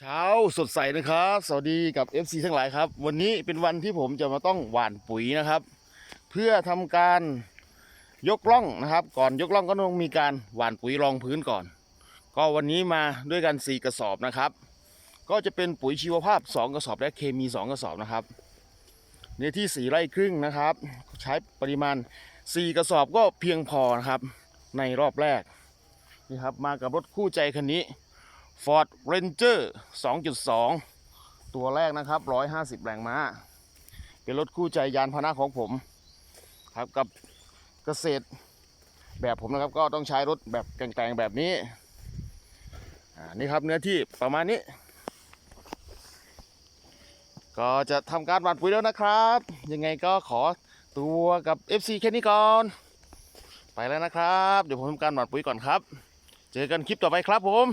เช้าสดใสนะครับ สวัสดีกับ FC ทั้งหลายครับ วันนี้เป็นวันที่ผมจะมาต้องหว่านปุ๋ยนะครับ เพื่อทำการยกล่องนะครับ ก่อนยกล่องก็ต้องมีการหว่านปุ๋ยรองพื้นก่อน ก็วันนี้มาด้วยกัน 4 กระสอบนะครับ ก็จะเป็นปุ๋ยชีวภาพ 2 กระสอบและเคมี 2 กระสอบนะครับเนื้อที่4ไร่ครึ่งนะครับ ใช้ปริมาณ 4 กระสอบก็เพียงพอนะครับในรอบแรกนี่ครับมากับรถคู่ใจคันนี้ Ford Ranger 2.2 ตัวแรกนะครับ 150 แรงม้า เป็นรถคู่ใจยานพาหนะของผม ครับกับเกษตรแบบผมนะครับก็ต้องใช้รถแบบแกร่งๆแบบนี้นี่ครับเนื้อที่ประมาณนี้ ก็จะทำการหว่านปุ๋ยแล้วนะครับ ยังไงก็ขอตัวกับ FC แค่นี้ก่อน ไปแล้วนะครับ เดี๋ยวผมทำการหว่านปุ๋ยก่อนครับ เจอกันคลิปต่อไปครับผม